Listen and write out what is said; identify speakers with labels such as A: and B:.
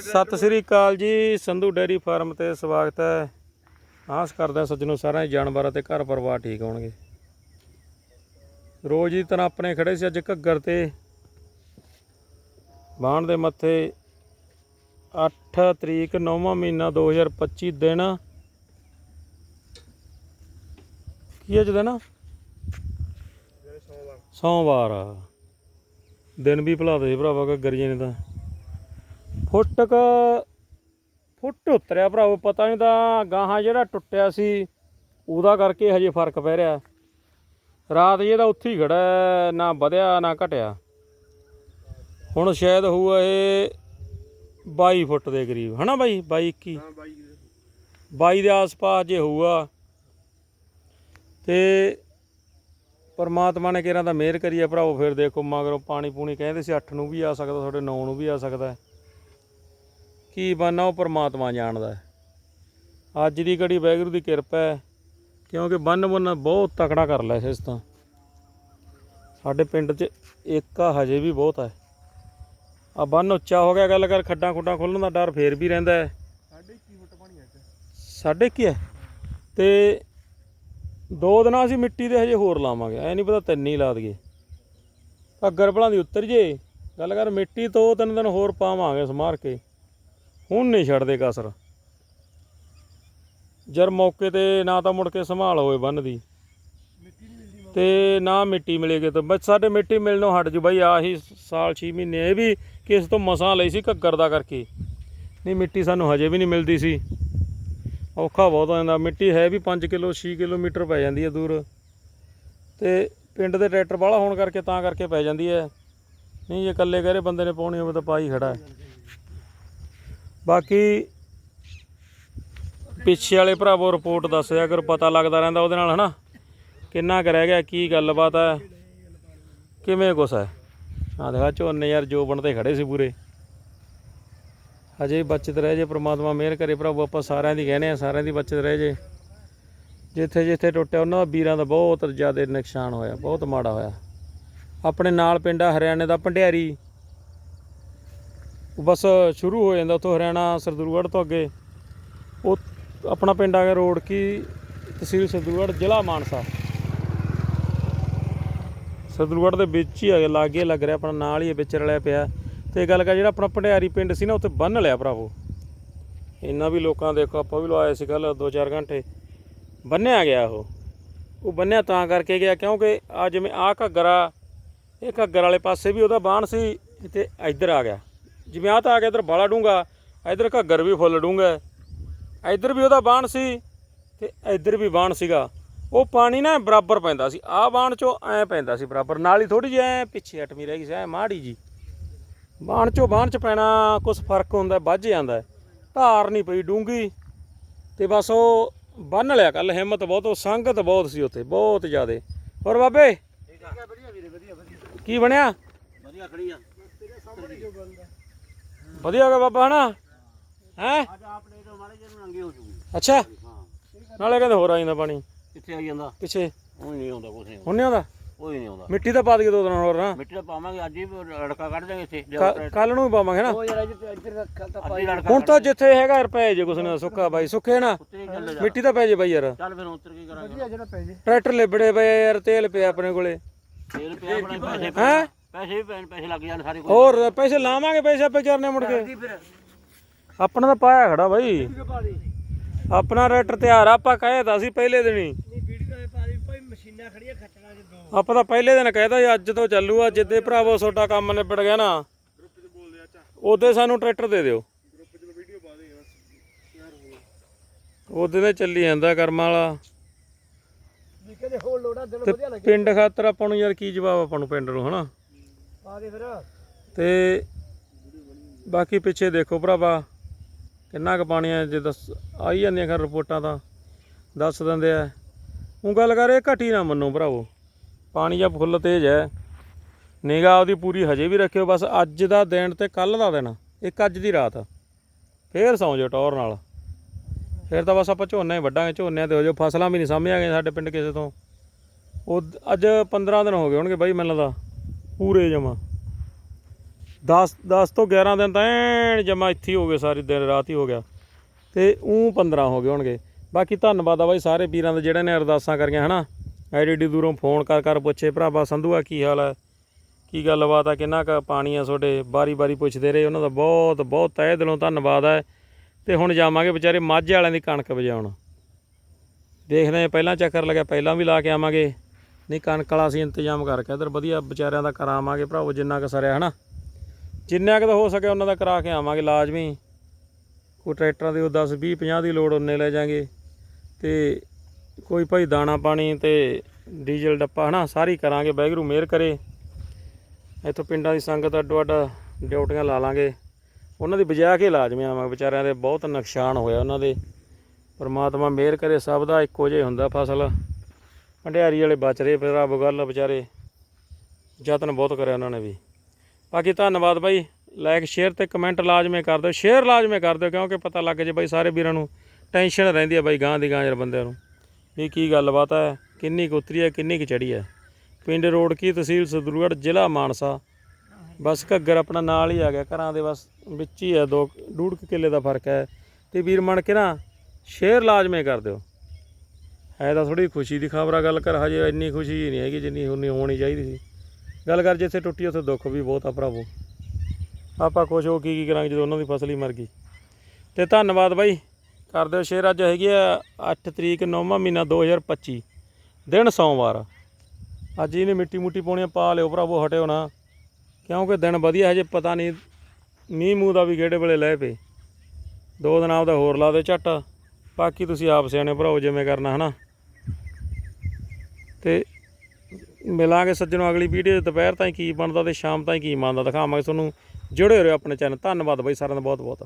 A: ਸਤਿ ਸ੍ਰੀ ਅਕਾਲ ਜੀ Sandhu dairy farm ਤੇ ਸਵਾਗਤ ਹੈ। ਆਸ ਕਰਦੇ ਹਾਂ ਸੱਜਣੋ ਸਾਰਿਆਂ ਜਾਨਵਰਾਂ ਤੇ ਘਰ ਪਰਿਵਾਰ ਠੀਕ ਹੋਣਗੇ। ਰੋਜ਼ ਦੀ ਤਰ੍ਹਾਂ ਆਪਣੇ ਖੜੇ ਸੀ ਅੱਜ ਘੱਗਰ ਤੇ। ਬਾਣ ਦੇ ਮੱਥੇ 8 ਤਰੀਕ 9ਵਾਂ ਮਹੀਨਾ 2025 ਦਿਨ। ਕੀ ਅੱਜ ਦਿਨ? ਆ? ਸੋਮਵਾਰ। ਆ। ਦਿਨ ਵੀ ਭੁਲਾ ਦੇ ਭਰਾਵਾ ਘੱਗਰ ਜੀ ਨੇ ਤਾਂ। ਫੁੱਟ ਕ ਫੁੱਟ ਉਤਰਿਆ ਭਰਾਵੋ ਪਤਾ ਨਹੀਂ ਤਾਂ ਗਾਹਾਂ ਜਿਹੜਾ ਟੁੱਟਿਆ ਸੀ ਉਹਦਾ ਕਰਕੇ ਹਜੇ ਫ਼ਰਕ ਪੈ ਰਿਹਾ। ਰਾਤ ਜਿਹਦਾ ਉੱਥੇ ਹੀ ਖੜਾ ਨਾ ਵਧਿਆ ਨਾ ਘਟਿਆ। ਹੁਣ ਸ਼ਾਇਦ ਹੋਊਗਾ ਇਹ 22 ਫੁੱਟ ਦੇ ਕਰੀਬ ਹਨਾ ਬਾਈ? 22 21
B: ਹਾਂ ਬਾਈ
A: 22 ਦੇ ਆਸ-ਪਾਸ ਜੇ ਹੋਊਗਾ ਤੇ ਪਰਮਾਤਮਾ ਨੇ ਕਿਹੜਾ ਤਾਂ ਮਿਹਰ ਕਰੀ ਆ ਭਰਾਵੋ ਫਿਰ ਦੇਖੋ ਮਗਰੋਂ ਪਾਣੀ ਪੂਣੀ ਕਹਿੰਦੇ ਸੀ 8 ਨੂੰ ਵੀ ਆ ਸਕਦਾ ਤੁਹਾਡੇ 9 ਨੂੰ ਵੀ ਆ ਸਕਦਾ। ਕੀ ਬਣਨਾ ਉਹ ਪਰਮਾਤਮਾ ਜਾਣਦਾ। ਅੱਜ ਦੀ ਘੜੀ ਵੈਗਰੂ ਦੀ ਕਿਰਪਾ ਹੈ ਕਿਉਂਕਿ ਬੰਨ ਬੰਨ ਬਹੁਤ ਤਕੜਾ ਕਰ ਲਿਆ ਇਸ ਤਾਂ ਸਾਡੇ ਪਿੰਡ 'ਚ ਇੱਕ ਆ ਹਜੇ ਵੀ ਬਹੁਤ ਹੈ। ਆ ਬੰਨ ਉੱਚਾ ਹੋ ਗਿਆ ਗੱਲ ਕਰ ਖੱਡਾਂ ਖੁੱਡਾਂ ਖੁੱਲਣ ਦਾ ਡਰ ਫੇਰ ਵੀ ਰਹਿੰਦਾ ਹੈ।
B: ਸਾਢੇ 21 ਫੁੱਟ ਪਾਣੀ ਹੈ
A: ਸਾਢੇ ਕੀ ਹੈ? ਤੇ ਦੋ ਦਿਨਾਂ ਅਸੀਂ ਮਿੱਟੀ ਦੇ ਹਜੇ ਹੋਰ ਲਾਵਾਂਗੇ ਐ ਨਹੀਂ ਪਤਾ ਤਿੰਨ ਹੀ ਲਾ ਦਈਏ। ਘੱਗਰ ਭਲਾਂ ਦੀ ਉੱਤਰ ਜੇ ਗੱਲ ਕਰ ਮਿੱਟੀ ਤੋਂ ਤਿੰਨ ਦਿਨ ਹੋਰ ਪਾਵਾਂਗੇ ਸਮਾਰ ਕੇ। ਹੁਣ ਨਹੀਂ ਛੱਡਦੇ ਕਸਰ। ਜਰ ਮੌਕੇ ਤੇ ਨਾ ਤਾਂ ਮੁੜ ਕੇ ਸੰਭਾਲ ਹੋਏ ਬੰਨ ਦੀ। ਤੇ ਨਾ ਮਿੱਟੀ ਮਿਲੇਗੀ ਤਾਂ ਬਸ ਸਾਡੇ ਮਿੱਟੀ ਮਿਲਣੋਂ ਹਟ ਜੂ ਬਾਈ, ਆਹੀ ਸਾਲ 6 ਮਹੀਨੇ ਇਹ ਵੀ ਕਿਸ ਤੋਂ ਮਸਾਂ ਲਈ ਸੀ ਘੱਗਰ ਦਾ ਕਰਕੇ। ਨਹੀਂ, ਮਿੱਟੀ ਸਾਨੂੰ ਹਜੇ ਵੀ ਨਹੀਂ ਮਿਲਦੀ ਸੀ। ਔਖਾ ਬਹੁਤ ਹੋ ਜਾਂਦਾ। ਮਿੱਟੀ ਹੈ ਵੀ 5 ਕਿਲੋ 6 ਕਿਲੋਮੀਟਰ ਪੈ ਜਾਂਦੀ ਹੈ ਦੂਰ। ਤੇ ਪਿੰਡ ਦੇ ਟਰੈਕਟਰ ਵਾਲਾ ਹੋਣ ਕਰਕੇ ਤਾਂ ਕਰਕੇ ਪੈ ਜਾਂਦੀ ਹੈ। ਨਹੀਂ, ਜੇ ਇਕੱਲੇ ਕਰੇ ਬੰਦੇ ਨੇ ਪਾਉਣੀ ਹੋਵੇ ਤਾਂ ਪਾ ਹੀ ਖੜਾ ਹੈ। ਬਾਕੀ ਪਿੱਛੇ ਵਾਲੇ ਭਰਾਵੋ ਰਿਪੋਰਟ ਦੱਸ ਦੱਸਿਆ ਕਰੋ, ਪਤਾ ਲੱਗਦਾ ਰਹਿੰਦਾ ਉਹਦੇ ਨਾਲ, ਹਨਾ? ਕਿੰਨਾ ਕੁ ਰਹਿ ਗਿਆ, ਕੀ ਗੱਲਬਾਤ ਹੈ? ਕਿਵੇਂ ਕੁਛ ਹੈ? ਆ ਦੇਖਾ ਝੋਨੇ ਯਾਰ ਜੋ ਬਣਦੇ ਖੜੇ ਸੀ ਪੂਰੇ। ਹਜੇ ਵੀ ਬਚਤ ਰਹਿ ਜੇ, ਪ੍ਰਮਾਤਮਾ ਮਿਹਰ ਕਰੇ ਪ੍ਰਭੂ ਆਪਾਂ ਸਾਰਿਆਂ ਦੀ ਕਹਿੰਦੇ ਆ, ਸਾਰਿਆਂ ਦੀ ਬਚਤ ਰਹਿ ਜੇ। ਜਿੱਥੇ ਜਿੱਥੇ ਟੁੱਟਿਆ, ਉਹਨਾਂ ਦਾ ਵੀਰਾਂ ਦਾ ਬਹੁਤ ਜ਼ਿਆਦਾ ਨੁਕਸਾਨ ਹੋਇਆ, ਬਹੁਤ ਮਾੜਾ ਹੋਇਆ। ਆਪਣੇ ਨਾਲ ਪਿੰਡ ਆ, ਹਰਿਆਣੇ ਦਾ, ਭੰਡਿਆਰੀ। ਉਹ ਬਸ ਸ਼ੁਰੂ ਹੋ ਜਾਂਦਾ ਉੱਥੋਂ ਹਰਿਆਣਾ ਸਰਦੂਲਗੜ੍ਹ ਤੋਂ ਅੱਗੇ। ਉਹ ਆਪਣਾ ਪਿੰਡ ਆ ਗਿਆ ਰੋਡ ਕੀ ਤਹਿਸੀਲ ਸਰਦੂਲਗੜ੍ਹ ਜ਼ਿਲ੍ਹਾ ਮਾਨਸਾ। ਸਰਦੂਲਗੜ੍ਹ ਦੇ ਵਿੱਚ ਹੀ ਆ ਗਿਆ ਲਾਗੇ ਲੱਗ ਰਿਹਾ ਆਪਣਾ ਨਾਲ ਹੀ ਹੈ, ਵਿੱਚ ਰਲਿਆ ਪਿਆ। ਤੇ ਗੱਲ ਕਰ ਜਿਹੜਾ ਆਪਣਾ ਭੰਡਿਆਰੀ ਪਿੰਡ ਸੀ ਨਾ ਉੱਥੇ ਬੰਨ ਲਿਆ ਭਰਾਵੋ ਇੰਨਾ ਵੀ ਲੋਕਾਂ ਦੇਖੋ ਆਪਾਂ ਵੀ ਲਵਾਏ ਸੀ ਕੱਲ 2-4 ਘੰਟੇ। ਬੰਨਿਆ ਗਿਆ ਉਹ। ਉਹ ਬੰਨਿਆ ਤਾਂ ਕਰਕੇ ਗਿਆ ਕਿਉਂਕਿ ਆ ਜਿਵੇਂ ਆ ਘੱਗਰਾ ਇਹ ਘੱਗਰ ਵਾਲੇ ਪਾਸੇ ਵੀ ਉਹਦਾ ਬਾਣ ਸੀ ਤੇ ਇੱਧਰ ਆ ਗਿਆ। ਜਿਵੇਂ ਆ ਤਾਂ ਆ ਗਿਆ ਇੱਧਰ ਬਾਲਾ ਡੂੰਗਾ ਇੱਧਰ ਘੱਗਰ ਵੀ ਫੁੱਲ ਡੂੰਗਾ ਇੱਧਰ ਵੀ ਉਹਦਾ ਬਾਣ ਸੀ ਤੇ ਇੱਧਰ ਵੀ ਬਾਣ ਸੀਗਾ। ਉਹ ਪਾਣੀ ਨਾ ਬਰਾਬਰ ਪੈਂਦਾ ਸੀ। ਆਹ ਬਾਣ ਚੋਂ ਐ ਪੈਂਦਾ ਸੀ ਬਰਾਬਰ। ਨਾਲ ਹੀ ਥੋੜੀ ਜਿਹੀ ਐ ਪਿੱਛੇ ਅਟਮੀ ਰਹਿ ਗਈ ਸੀ ਐ ਮਾੜੀ ਜੀ ਬਾਣ ਚੋਂ ਬਾਣ ਚ ਪੈਣਾ ਕੁਝ ਫ਼ਰਕ ਹੁੰਦਾ ਵੱਜ ਜਾਂਦਾ। ਧਾਰ ਨਹੀਂ ਪਈ ਡੂੰਗੀ ਤੇ ਬਸ ਉਹ ਬੰਨ ਲਿਆ ਕੱਲ ਹਿੰਮਤ ਬਹੁਤ ਉਹ ਸੰਗਤ ਬਹੁਤ ਸੀ ਉੱਥੇ ਬਹੁਤ ਜ਼ਿਆਦੇ। ਹੋਰ ਬਾਬੇ?
B: ਠੀਕ ਹੈ ਵਧੀਆ ਵੀਰੇ ਵਧੀਆ ਵਧੀਆ
A: ਕੀ ਬਣਿਆ?
B: ਵਧੀਆ ਖੜੀ ਆ। ਤੇਰੇ ਸਾਹਮਣੇ ਜੋ ਬੰਦਾ
A: ਵਧੀਆ ਹੋ ਗਿਆ ਬਾਬਾ ਹਨਾ? ਹੈ?
B: ਅੱਜ ਆਪਣੇ ਤੋਂ ਮਾਰੇ ਜਿਹਨੂੰ ਨੰਗੇ ਹੋ ਜੂਗੀ।
A: ਅੱਛਾ? ਨਾਲੇ ਕਹਿੰਦੇ ਹੋਰ ਆ ਜਾਂਦਾ ਪਾਣੀ।
B: ਕਿੱਥੇ ਆਈ ਜਾਂਦਾ?
A: ਪਿੱਛੇ।
B: ਉਹ ਨਹੀਂ ਆਉਂਦਾ ਕੁਛ ਨਹੀਂ
A: ਹੁਣ ਨਹੀਂ ਆਉਂਦਾ?
B: ਕੋਈ ਨਹੀਂ ਆਉਂਦਾ।
A: ਮਿੱਟੀ ਤਾਂ ਪਾ ਦਈਏ ਦੋ ਦਿਨ ਹੋਰ ਨਾ
B: ਮਿੱਟੀ ਦਾ ਪਾਵਾਂਗੇ ਅੱਜ ਹੀ ਲੜਕਾ ਕੱਢ ਦਾਂਗੇ ਇੱਥੇ।
A: ਕੱਲ ਨੂੰ ਵੀ ਪਾਵਾਂਗੇ ਨਾ
B: ਉਹ ਯਾਰ ਤਾਂ
A: ਹੁਣ ਤਾਂ ਜਿੱਥੇ ਹੈਗਾ ਰੁਪਏ ਜੇ ਕੁਛ ਨਾ ਸੁੱਕਾ ਬਾਈ ਸੁੱਕੇ ਨਾ। ਮਿੱਟੀ ਤਾਂ ਪੈ ਜੇ ਬਾਈ ਯਾਰ।
B: ਚੱਲ ਫਿਰ ਉੱਤਰ ਕੀ ਕਰਾਂਗੇ। ਵਧੀਆ ਜਿਹੜਾ ਪੈ ਜੇ।
A: ਟਰੈਕਟਰ ਲਿਬੜੇ ਪਏ ਆ ਯਾਰ ਤੇਲ ਪਿਆ ਆਪਣੇ ਕੋਲੇ।
B: ਤੇਲ ਪਿਆ ਆਪਣੇ ਪੈਸੇ
A: ਹੈਂ?
B: ਪੈਸੇ ਵੀ ਪੈਣ ਪੈਸੇ ਲੱਗ ਜਾਣ ਸਾਰੇ ਕੋਈ।
A: ਹੋਰ ਪੈਸੇ ਲਾਵਾਂਗੇ ਪੈਸੇ ਆਪੇ ਕਰਨੇ ਮੁੜ ਕੇ।
B: ਫਿਰ।
A: ਆਪਣਾ ਤਾਂ ਪਾਇਆ ਖੜਾ ਬਾਈ। ਆਪਣਾ ਟਰੈਕਟਰ ਤਿਆਰ ਆ, ਆਪਾਂ ਕਹੇ ਤਾਂ ਸੀ ਪਹਿਲੇ ਦਿਨ ਹੀ।
B: ਨਹੀਂ ਵੀਡੀਓ ਤੇ ਪਾ ਦੇ ਭਾਈ ਮਸ਼ੀਨਾਂ ਖੜੀਆਂ ਖੱਟਣਾ ਚ ਦੋ।
A: ਆਪਾਂ ਤਾਂ ਪਹਿਲੇ ਦਿਨ ਕਹਿਦਾ ਸੀ ਅੱਜ ਤੋਂ ਚੱਲੂ ਆ ਜਿੱਦੇ ਭਰਾਵੋ ਤੁਹਾਡਾ ਕੰਮ ਨਿਬੜ ਗਿਆ ਨਾ। ਉਹਦੇ ਸਾਨੂੰ ਟਰੈਕਟਰ ਦੇ ਦਿਓ। ਉਹਦੇ ਤੇ ਚੱਲੀ ਜਾਂਦਾ ਕਰਮਾਂ ਵਾਲਾ।
B: ਵੀ ਕਹਿੰਦੇ ਹੋਰ ਲੋੜਾ ਦਿਲ
A: ਤੇ ਪਿੰਡ ਖਾਤਰ ਆਪਾਂ ਨੂੰ ਯਾਰ ਕੀ ਜਵਾਬ ਆਪਾਂ ਨੂੰ ਪਿੰਡ ਨੂੰ ਹਨਾ? ਤੇ ਬਾਕੀ ਪਿੱਛੇ ਦੇਖੋ ਭਰਾਵਾ, ਕਿੰਨਾ ਕੁ ਪਾਣੀ ਆ ਜੇ ਦੱਸ, ਆਈ ਜਾਂਦੀਆਂ ਖਰ ਰਿਪੋਰਟਾਂ ਤਾਂ, ਦੱਸ ਦਿੰਦੇ ਆ। ਉਹ ਗੱਲ ਕਰ ਇਹ ਘਟੀ ਨਾ ਮੰਨੋ ਭਰਾਵੋ, ਪਾਣੀ ਜਾਂ ਫੁੱਲ ਤੇਜ਼ ਹੈ, ਨਿਗਾਹ ਉਹਦੀ ਪੂਰੀ ਹਜੇ ਵੀ ਰੱਖਿਓ, ਬਸ ਅੱਜ ਦਾ ਦਿਨ ਤੇ ਕੱਲ ਦਾ ਦਿਨ, ਇੱਕ ਅੱਜ ਦੀ ਰਾਤ। ਫੇਰ ਸੌਂ ਜਾਓ ਟੌਰ ਨਾਲ। ਫੇਰ ਤਾਂ ਬਸ ਆਪਾਂ ਝੋਨੇ ਹੀ ਵੱਢਾਂਗੇ, ਝੋਨਿਆਂ ਤੇ ਹੋ ਜਾਓ, ਫਸਲਾਂ ਵੀ ਨਹੀਂ ਸਾਂਭੀਆਂ ਗਈਆਂ ਸਾਡੇ ਪਿੰਡ ਕਿਸੇ ਤੋਂ। ਉਹ ਅੱਜ 15 ਦਿਨ ਹੋ ਗਏ ਹੋਣਗੇ ਬਾਈ ਮੈਨੂੰ ਲੱਗਦਾ। ਪੂਰੇ ਜਮਾ। 10 10 ਤੋਂ 11 ਦਿਨ ਤਾਂ ਐਨ ਜਮਾ ਇੱਥੇ ਹੋ ਗਏ ਸਾਰੀ ਦਿਨ, ਰਾਤ ਹੀ ਹੋ ਗਿਆ। ਤੇ ਉਹ 15 ਹੋ ਗਏ ਹੋਣਗੇ। ਬਾਕੀ ਧੰਨਵਾਦ ਆ ਬਾਈ ਸਾਰੇ ਵੀਰਾਂ ਦੇ ਜਿਹੜੇ ਨੇ ਅਰਦਾਸਾਂ ਕਰੀਆਂ, ਹਨਾ? ਐਡੀ ਐਡੀ ਦੂਰੋਂ ਫੋਨ ਕਰ ਕਰ ਪੁੱਛੇ, ਭਰਾਵਾ ਸੰਧੂਆ ਕੀ ਹਾਲ ਹੈ ਕੀ ਗੱਲਬਾਤ ਆ, ਕਿੰਨਾ ਕੁ ਪਾਣੀ ਆ ਤੁਹਾਡੇ ਬਾਰੀ ਬਾਰੀ ਪੁੱਛਦੇ ਰਹੇ, ਉਹਨਾਂ ਦਾ ਬਹੁਤ ਬਹੁਤ ਤਹਿ ਦਿਲੋਂ ਧੰਨਵਾਦ ਹੈ ਤੇ ਹੁਣ ਜਾਵਾਂਗੇ ਵਿਚਾਰੇ ਮਾਝੇ ਵਾਲਿਆਂ ਦੀ ਕਣਕ ਵਜਾਉਣ। ਦੇਖਦੇ ਹਾਂ, ਪਹਿਲਾਂ ਚੱਕਰ ਲੱਗਿਆ, ਪਹਿਲਾਂ ਵੀ ਲਾ ਕੇ ਆਵਾਂਗੇ। ਨਹੀਂ, ਕਣਕ ਵਾਲਾ ਅਸੀਂ ਇੰਤਜ਼ਾਮ ਕਰਕੇ ਇਧਰ ਵਧੀਆ ਵਿਚਾਰਿਆਂ ਦਾ ਕਰਾਵਾਂਗੇ ਭਰਾਵੋ, ਜਿੰਨਾ ਕੁ ਸਰਿਆ, ਹਨਾ? ਜਿੰਨਾ ਕੁ ਤਾਂ ਹੋ ਸਕੇ ਉਹਨਾਂ ਦਾ ਕਰਾ ਕੇ ਆਵਾਂਗੇ ਲਾਜ਼ਮੀ। ਕੋਈ ਟਰੈਕਟਰਾਂ ਦੀ ਉਹ 10 20 50 ਦੀ ਲੋਡ ਉਹਨੇ ਲੈ ਜਾਾਂਗੇ। ਤੇ ਕੋਈ ਭਾਈ ਦਾਣਾ ਪਾਣੀ ਤੇ ਡੀਜ਼ਲ ਡੱਪਾ, ਹਨਾ? ਸਾਰੀ ਕਰਾਂਗੇ, ਵਾਹਿਗੁਰੂ ਮਿਹਰ ਕਰੇ। ਇੱਥੋਂ ਪਿੰਡਾਂ ਦੀ ਸੰਗਤ ਅੱਡੋ ਅੱਡ ਡਿਊਟੀਆਂ ਲਾ ਲਾਂਗੇ। ਉਹਨਾਂ ਦੀ ਬਜਾ ਕੇ ਲਾਜ਼ਮੀ ਆਵਾਂਗੇ, ਵਿਚਾਰਿਆਂ ਦੇ ਬਹੁਤ ਨੁਕਸਾਨ ਹੋਇਆ ਉਹਨਾਂ ਦੇ। ਪਰਮਾਤਮਾ ਮਿਹਰ ਕਰੇ, ਸਭ ਦਾ ਇੱਕੋ ਜਿਹਾ ਹੁੰਦਾ ਫਸਲ। ਭੰਡਿਆਰੀ ਵਾਲੇ ਬਚ ਰਹੇ ਫਿਰ ਰੱਬ ਗੱਲ ਵਿਚਾਰੇ। ਯਤਨ ਬਹੁਤ ਕਰਿਆ ਉਹਨਾਂ ਨੇ ਵੀ। ਬਾਕੀ ਧੰਨਵਾਦ ਬਾਈ। ਲਾਈਕ ਸ਼ੇਅਰ ਤੇ ਕਮੈਂਟ ਲਾਜ਼ਮੀ ਕਰ ਦਿਓ। ਸ਼ੇਅਰ ਲਾਜ਼ਮੀ ਕਰ ਦਿਓ ਕਿਉਂਕਿ ਪਤਾ ਲੱਗ ਜੇ ਬਾਈ ਸਾਰੇ ਵੀਰਾਂ ਨੂੰ ਟੈਨਸ਼ਨ ਰਹਿੰਦੀ ਹੈ ਬਾਈ ਗਾਂ ਦੀ ਗਾਂ ਯਾਰ ਬੰਦਿਆਂ ਨੂੰ। ਵੀ ਕੀ ਗੱਲਬਾਤ ਹੈ ਕਿੰਨੀ ਕੁ ਉਤਰੀ ਹੈ ਕਿੰਨੀ ਕੁ ਚੜੀ ਹੈ ਪਿੰਡ ਰੋਡ ਕੀ ਤਹਿਸੀਲ ਸਦਰੂਗੜ੍ਹ ਜ਼ਿਲ੍ਹਾ ਮਾਨਸਾ। ਬਸ ਘੱਗਰ ਆਪਣਾ ਨਾਲ ਹੀ ਆ ਗਿਆ। ਘਰਾਂ ਦੇ ਬਸ ਵਿੱਚ ਹੀ ਹੈ ਦੋ, ਡੂਢ ਕਿੱਲੇ ਦਾ ਫ਼ਰਕ ਹੈ। ਤੇ ਵੀਰ ਮਣ ਕੇ ਨਾ ਸ਼ੇਅਰ ਲਾਜ਼ਮੀ ਕਰ ਦਿਓ। ਹੈ ਤਾਂ ਥੋੜੀ ਖੁਸ਼ੀ ਦੀ ਖਬਰ ਆ ਗੱਲ ਕਰ, ਹਜੇ ਇੰਨੀ ਖੁਸ਼ੀ ਨਹੀਂ ਹੈਗੀ ਜਿੰਨੀ ਹੋਣੀ ਹੋਣੀ ਚਾਹੀਦੀ ਸੀ। ਗੱਲ ਕਰ, ਜਿੱਥੇ ਟੁੱਟੀ ਉੱਥੇ ਦੁੱਖ ਵੀ ਬਹੁਤ ਆ ਭਰਾਵੋ। ਆਪਾਂ ਖੁਸ਼ ਹੋ ਕੀ ਕੀ ਕਰਾਂਗੇ ਜਦੋਂ ਉਹਨਾਂ ਦੀ ਫਸਲ ਹੀ ਮਰ ਗਈ। ਤੇ ਧੰਨਵਾਦ ਬਾਈ। ਕਰ ਦਿਓ ਸ਼ੇਅਰ ਅੱਜ ਹੈਗੀ ਆ 8 ਤਰੀਕ 9ਵਾਂ ਮਹੀਨਾ 2025 ਦਿਨ ਸੋਮਵਾਰ। ਅੱਜ ਇਹਨੇ ਮਿੱਟੀ ਮੁੱਟੀ ਪਾਉਣੀ ਪਾ ਲਿਓ ਭਰਾਵੋ, ਹਟਿਓ ਨਾ। ਕਿਉਂਕਿ ਦਿਨ ਵਧੀਆ ਹਜੇ ਪਤਾ ਨਹੀਂ, ਮੀਂਹ ਮੂੰਹ ਦਾ ਵੀ ਕਿਹੜੇ ਵੇਲੇ ਲੈ ਪਏ। ਦੋ ਦਿਨ ਆਪਦਾ ਹੋਰ ਲਾ ਦੇ ਝੱਟ। ਬਾਕੀ ਤੁਸੀਂ ਆਪ ਸਿਆਣੇ ਭਰਾਓ ਜਿਵੇਂ ਕਰਨਾ, ਹਨਾ। ਤੇ ਮਿਲਾਂਗੇ ਸੱਜਣੋ ਅਗਲੀ ਵੀਡੀਓ ਦੁਪਹਿਰ ਤਾਈਂ ਕੀ ਬਣਦਾ ਤੇ ਸ਼ਾਮ ਤਾਈਂ ਕੀ ਬਣਦਾ ਦਿਖਾਵਾਂਗੇ ਤੁਹਾਨੂੰ ਜੁੜੇ ਰਹੋ ਆਪਣੇ ਚੈਨਲ ਧੰਨਵਾਦ ਬਾਈ ਸਾਰਿਆਂ ਦਾ ਬਹੁਤ ਬਹੁਤ